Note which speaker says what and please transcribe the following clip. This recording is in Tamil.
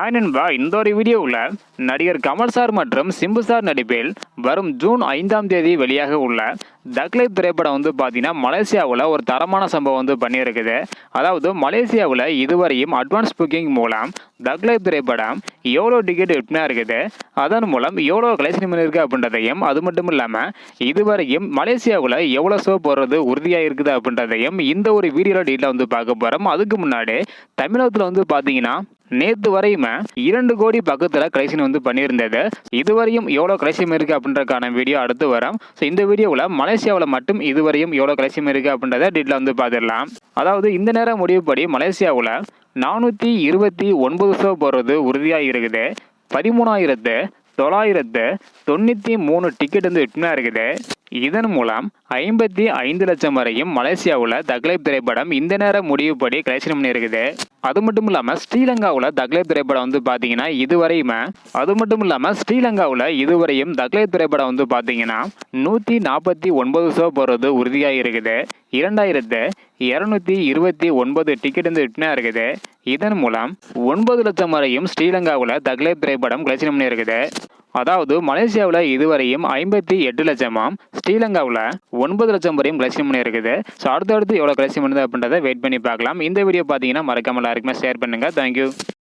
Speaker 1: ஹாய் நண்பா இந்த ஒரு வீடியோவில் நடிகர் கமல் சார் மற்றும் சிம்பு சார் நடிப்பில் வரும் ஜூன் ஐந்தாம் தேதி வெளியாக உள்ள தக்லைப் திரைப்படம் வந்து பார்த்தீங்கன்னா மலேசியாவில் ஒரு தரமான சம்பவம் வந்து பண்ணியிருக்குது. அதாவது மலேசியாவில் இதுவரையும் அட்வான்ஸ் புக்கிங் மூலம் தக்லைப் திரைப்படம் எவ்வளோ டிக்கெட் விற்பனை இருக்குது அதன் மூலம் எவ்வளோ கலெக்ஷன் பண்ணியிருக்கு அப்படின்றதையும் அது மட்டும் இல்லாமல் இதுவரையும் மலேசியாவில் எவ்வளோ ஷோ போடுறது உறுதியாக இருக்குது அப்படின்றதையும் இந்த ஒரு வீடியோவில் டீட்டெயில் வந்து பார்க்க போகிறோம் அதுக்கு முன்னாடி தமிழகத்தில் வந்து பார்த்தீங்கன்னா நேற்று வரையுமே இரண்டு கோடி பக்கத்தில் கலெக்ஷன் வந்து பண்ணியிருந்தது. இதுவரையும் எவ்வளோ கலெக்ஷன் இருக்குது அப்படின்றக்கான வீடியோ அடுத்து வரும். ஸோ இந்த வீடியோவில் மலேசியாவில் மட்டும் இதுவரையும் எவ்வளோ கலெக்ஷன் இருக்குது அப்படின்றத டீட்டில் வந்து பார்த்துடலாம். அதாவது இந்த நேரம் முடிவுப்படி மலேசியாவில் நானூற்றி இருபத்தி ஒன்பது ஷோ போடுறது உறுதியாக இருக்குது. பதிமூணாயிரத்து தொள்ளாயிரத்து தொண்ணூற்றி மூணு டிக்கெட் வந்து விற்பனை இருக்குது. இதன் மூலம் ஐம்பத்தி ஐந்து லட்சம் வரையும் மலேசியாவில் தக்லைப் திரைப்படம் இந்த நேரம் முடிவுப்படி கலெக்ஷன் பண்ணியிருக்குது அது மட்டும் இல்லாமல் ஸ்ரீலங்காவில் தக்லைப் திரைப்படம் வந்து பார்த்தீங்கன்னா இதுவரையுமே அது மட்டும் இல்லாமல் ஸ்ரீலங்காவில் இதுவரையும் தக்லைப் திரைப்படம் வந்து பார்த்தீங்கன்னா நூற்றி நாற்பத்தி ஒன்பது ஷோ போகிறது உறுதியாக இருக்குது. இரண்டாயிரத்து இரநூத்தி இருபத்தி ஒன்பது டிக்கெட் வந்து விற்பனை இருக்குது. இதன் மூலம் ஒன்பது லட்சம் வரையும் ஸ்ரீலங்காவில் தக்லைப் திரைப்படம் கலெக்ஷன் பண்ணியிருக்குது. அதாவது மலேசியாவில் இதுவரையும் ஐம்பத்தி எட்டு லட்சமாம் ஸ்ரீலங்காவில் ஒன்பது லட்சம் வரையும் கலெக்ஷன் பண்ணியிருக்குது. ஸோ அடுத்தடுத்து எவ்வளோ கலெக்ஷன் பண்ணுது அப்படின்றத வெயிட் பண்ணி பார்க்கலாம். இந்த வீடியோ பார்த்தீங்கன்னா மறக்காமல் எல்லாருக்குமே ஷேர் பண்ணுங்கள் தேங்க்யூ